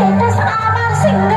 Lindas amar Senhor.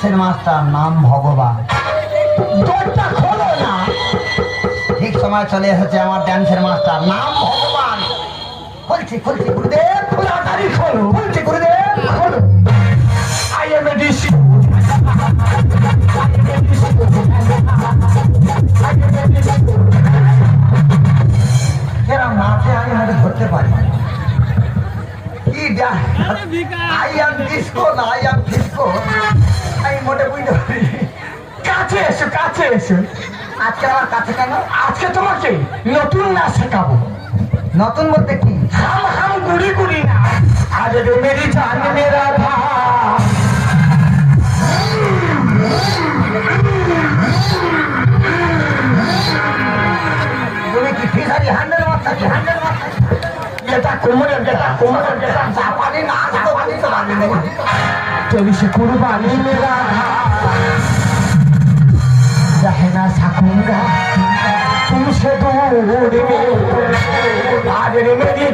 ডান্সের master নাম ভগবান। ঠিক সময় চলে এসেছে আমার ড্যান্সের মাস্টার। নাম ভগবান। বলছি খুলছি গুরুদেব তাড়াতাড়ি খোলো। শেখানো? আজকে তোমাকে নতুন নাচ শেখাবো। নতুন বলতে কি? হাম হাম গুড়ি গুড়ি না। আজ রে মেরি জান মেরা ভা বলে কি ফিসারি হ্যান্ডেল মারতা কি হ্যান্ডেল মারতা কুরবানি মেরা যায় না সাকুঙ্গা। তুমি সে তো উড়বে আর মেরে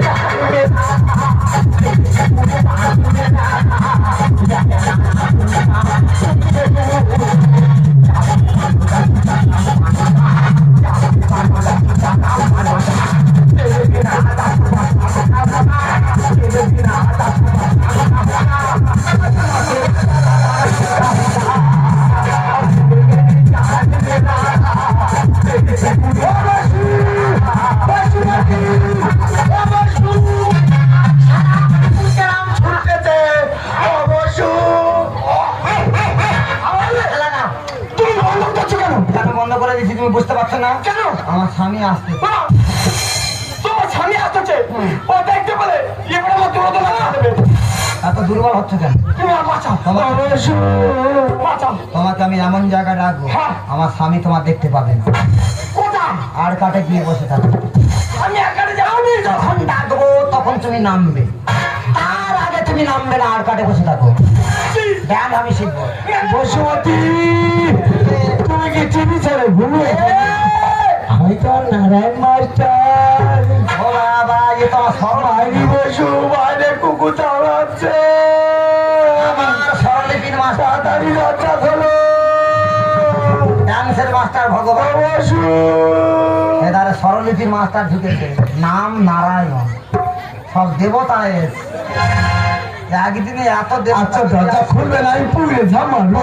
বুঝতে পারছ না? কেন? আমার স্বামী আসছে। তোমার স্বামী আসতেছে। ও দেখতে পেলে এবারে মধ্যে মধ্যে লাগা দেবে। এত দুর্বল হচ্ছে কেন? তোমার- তোমাকে আমি এমন জায়গায় রাখব হ্যাঁ। আমার স্বামী তোমার দেখতে পাবে না। আর কাটে গিয়ে বসে থাকবে। আমি যাওনি যখন ডাকবো তখন তুমি নামবে। তার আগে তুমি নামবে না আর কাটে বসে থাকো। ব্যাগ আমি শিখব। বসুমতী! তুমি কি টিভি ছেড়ে ঘুমিয়ে আমি তো নারায়ণ মাস্টার। তো আমার বসু বাইরে কুকুর চালাচ্ছে। আমার স্বরলিপির মাস্টার তাড়াতাড়ি দরজা খোলো ডান্সের মাস্টার ভগবান। বসু এধারে স্বরলিপির মাস্টার ঢুকেছে। নাম নারায়ণ। সব দেবতা একদিনে এত আচ্ছা দেবতা দরজা খুলবে না আমি পুড়ে ঝামাবো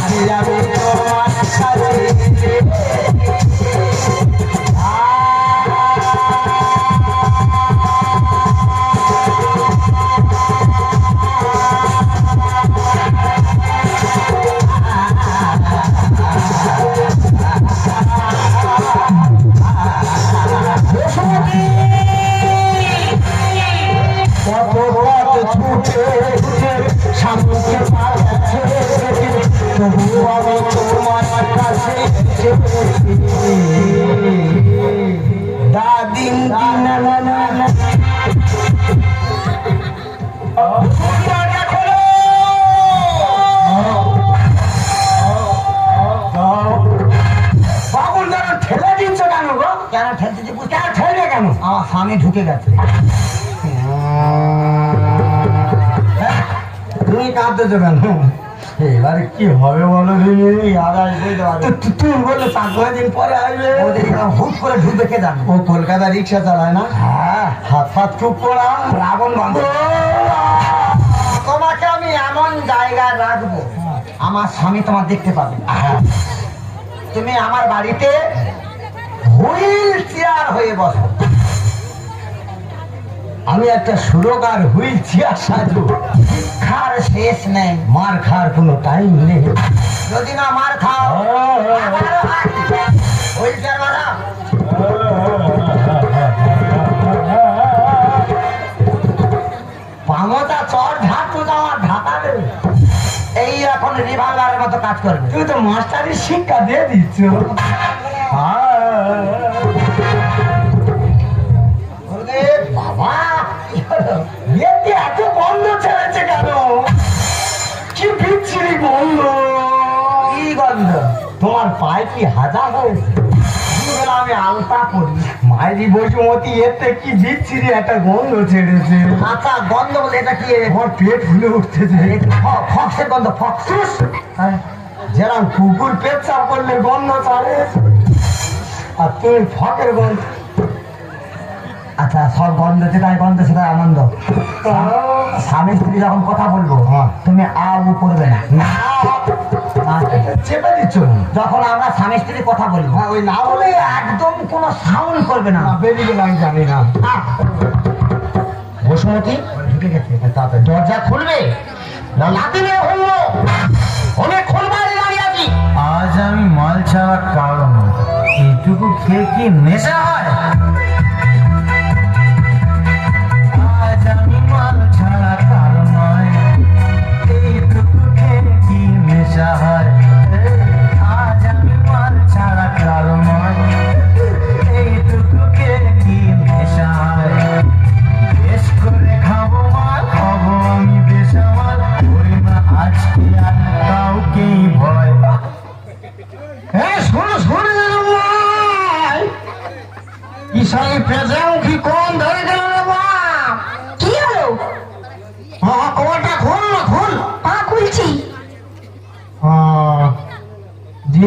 তবু আমি তোমার কাছে দাদিন দিন কেন ঠেলতে কেন ঠেলবে কেন? আমার স্বামী ঢুকে গেছে। তুমি কাঁদতে দেবেন এবারে কি হবে বলো দিনি আর আসবে তো বললে চার পাঁচ দিন পরে আসবে। হুট করে ঢুকবে কে জানো? ও কলকাতা রিক্সা চালায় না? হ্যাঁ। হাত ফাত চুপ করা। রাবণ বন্ধ। তোমাকে আমি এমন জায়গায় রাখব আমার স্বামী তোমার দেখতে পাবে। তুমি আমার বাড়িতে হুইল চেয়ার হয়ে বসো। আমি একটা সুরকার হুইল চেয়ার সাজু খার শেষ নেই, মার খাওয়ার কোনো টাইম নেই। যদি না মার খাও হুইল চেয়ার পামতা চর ঝাড়তো আমার ঢাকা দেবে এই এখন রিভলভারের মতো কাজ করবে। তুই তো মাস্টারের শিক্ষা দিয়ে দিচ্ছ। এত বন্ধ ছেড়েছে কেন? কি বিচ্ছিরি বন্ধ কি গন্ধ? তোমার পায়ে কি হাজা হয়েছে? আমি আলতা পরি মাইরি বসুমতি এতে কি বিচ্ছিরি একটা গন্ধ ছেড়েছে? আচ্ছা গন্ধ বলে এটা কি? আমার পেট ফুলে উঠতেছে ফক্সের গন্ধ ফক্স হ্যাঁ। যেরকম কুকুর পেচ্ছাপ করলে গন্ধ ছাড়ে। আর তুমি ফকের গন্ধ। আচ্ছা সব গন্ধ যেটাই গন্ধ সেটাই আনন্দ। স্বামী স্ত্রী যখন কথা বলব হ্যাঁ। তুমি আ উ করবে না। চেপে দিচ্ছ যখন আমরা স্বামী স্ত্রী কথা বলব হ্যাঁ, ওই না বলে একদম কোনো সাউন্ড করবে না। বেরিয়ে আমি জানি না। বসুমতি ঢুকে গেছে। তাড়াতাড়ি দরজা খুলবে? না লাতি নিয়ে খুলবো অনেকক্ষণ বাইরে দাঁড়িয়ে আছি। আজ আমি মাল ছাড়া কারণ। এইটুকু খেয়ে কি নেশা হয়?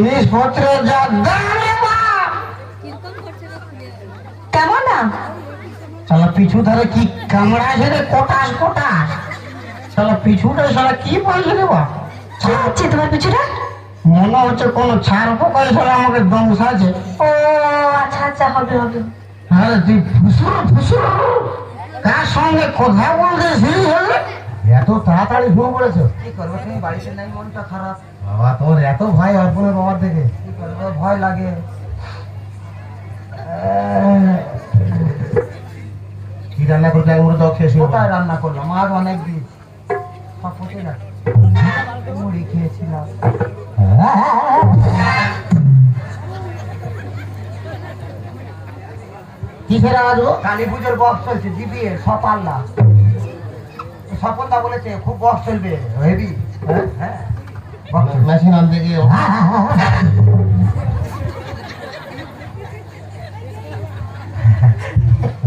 জিনিসপত্রের যা দাম কেমন না? শালা পিছু ধারে কি কামড়াছে রে কটাস কটাস? শালা পিছুটা শালা কি পাইছে রে কি হচ্ছে তোমার পিছনে মনে হচ্ছে কোন ছাড় পোকায় শালা আমাকে দংশাছে ও আচ্ছা আচ্ছা হবে হবে। হ্যাঁ তুই ফুসুর ফুসুর। কার সঙ্গে কথা বলতে শুরু হলে তাড়াতাড়ি শুরু করেছ কি করব? তুমি বাড়িতে নাই মনটা খারাপ। বাবা তোর এত ভাই অর্পণের বাবার থেকে। কি করব? ভয় লাগে। কি রান্না করতে একবার তো খেয়ে শুরু কোথায় রান্না করলাম আজ অনেক দিন। পচে গেছে। মুড়ি খেয়েছিলাম। কি ফেরা আজ ও? কালী পুজোর বক্স চলছে জিবিএ সপাল্লা স্বপনদা বলেছে খুব বক্স চলবে হেভি। হ্যাঁ? মেশিন আনতে গিয়ে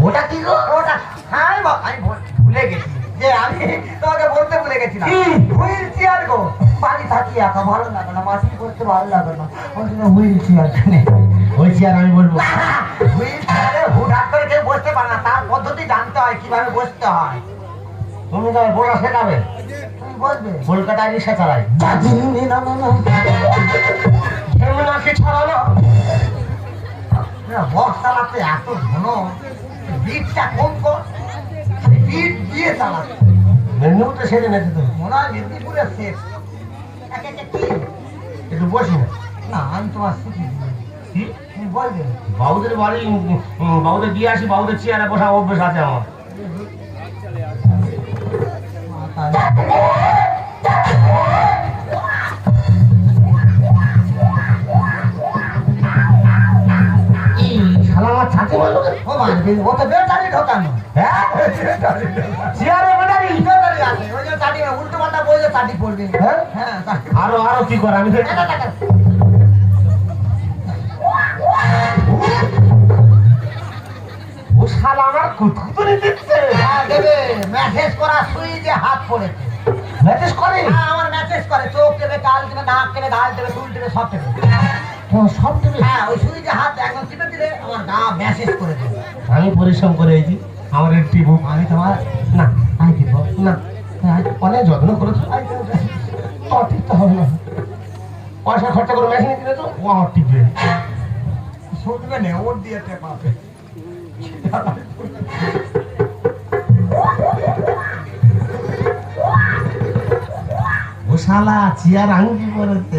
ওটা কি গো? ওটা হ্যাঁ আমি ভুলে গেছি। যে আমি তোমাকে বলতে ভুলে গেছিলাম? হুইল চেয়ার গো। বাড়ি থাকি একা ভালো লাগে না। মাসি করতে ভালো লাগে না। ওই জন্য হুইল চেয়ার ওই চেয়ার আমি বলব। হুইল চেয়ারে হুটহাট করে কেউ বসতে পারে না। তার পদ্ধতি জানতে হয় কীভাবে বসতে হয়। তুমি তো বলা শেখাবে। কলকাতায় চালাই ছড়ালো চালাতে এত ঘন কম। দিয়ে চালাতে মনে হয় একটা না। তোমার? বাবুদের বাড়ি বাবুদের দিয়ে আসি, বাবুদের চেয়ারে বসা অভ্যেস আছে আমার। ও তো বেটারি ঢোকানো। হ্যাঁ? চেয়ারে বেটারি বেটারি আছে। ওই যে চাটি উল্টো পাল্টা বইলে চাটি পড়বে। হ্যাঁ? হ্যাঁ আরও আরও কি করে আমি তো- এটা, এটা, এটা। কুতকুতনি দিচ্ছে। হ্যাঁ দেবে। মেসেজ করা সুইচে হাত পড়েছে। মেসেজ করে? হ্যাঁ আমার মেসেজ করে। চোখ দেবে কাল দেবে নাক দেবে গাল দেবে চুল দেবে সব দেবে সব হ্যাঁ ওই সুইচে হাত একদম টিপে দিলে আমার গা মেসেজ করে দেবে। আমি পরিশ্রম করে এই আমার একটি বুক আমি তোমার না আমি দিব না। আজ অনেক যত্ন করেছ। দাও। তো হবে না। পয়সা খরচা করে মেশিনে দিলে তো ও আমার টিপবে শুনবে না ওর দিয়ে টেপাবে ও শালা চেয়ার আঙ্গি করেছে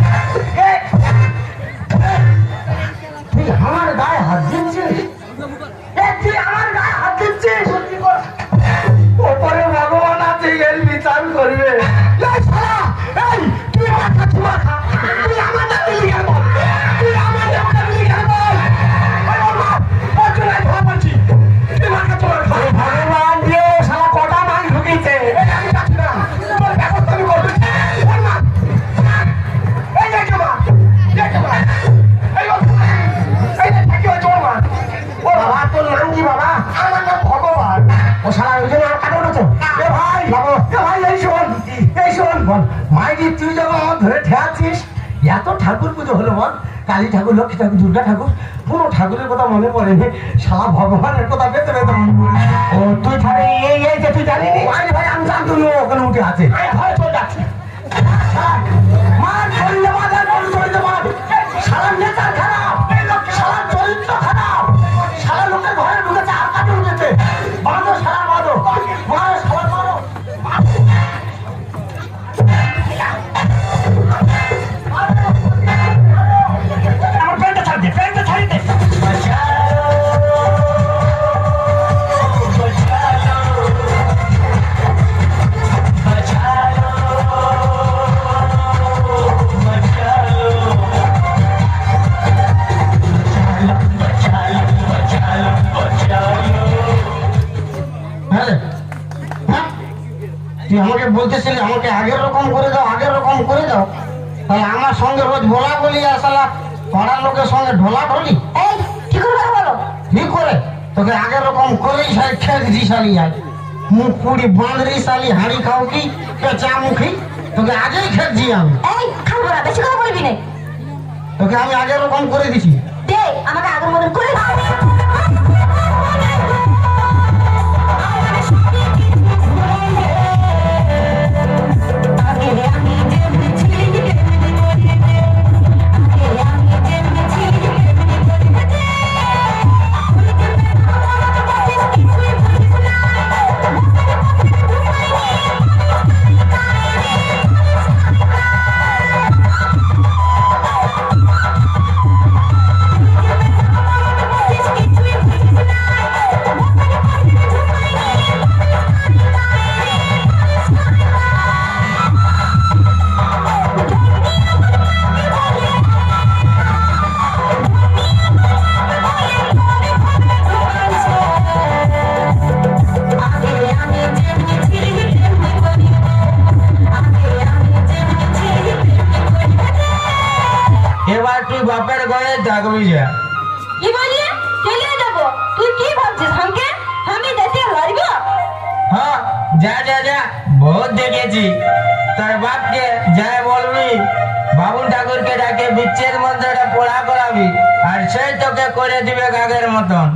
ঠাকুর পুজো হলো মন কালী ঠাকুর লক্ষ্মী ঠাকুর দুর্গা ঠাকুর কোনো ঠাকুরের কথা মনে পড়েনি সারা ভগবানের কথা পেতে পেতে মনে পড়ে। ও তুই এই এই যে তুই জানিনি ভাই ভাই আমি জানতো ওখানে উঠে আছে আমাকে বলতেছিলি আমাকে আগের রকম করে দাও আগের রকম করে দাও। তাহলে আমার সঙ্গে রোজ বলা বলি আর শালা পাড়ার লোকের সঙ্গে ঢোলা ঢলি? কি করে বলো তোকে আগের রকম করেই সাই খেয়ে দিছি শালি আজ মুখ পুরি বাঁধরি শালি হাঁড়ি খাও কি চা মুখি তোকে আগেই খেয়েছি আমি। খাব না বেশি কথা বলবি না। তোকে আমি আগের রকম করে দিছি। দে আমাকে আগের মতন করে দাও। বাপের ঘরে থাকবি যা কি বলি চলে যাব তুই কি ভাবছিস আমাকে আমি দেশে হারব? হ্যাঁ যা যা যা বহুত দেখেছি। তার বাপকে যাই বলবি বাবুল ঠাকুরকে ডাকে বিচ্ছেদ মন্ত্রটা পড়া করাবি আর সেই তোকে করে দিবে কাকের মতন।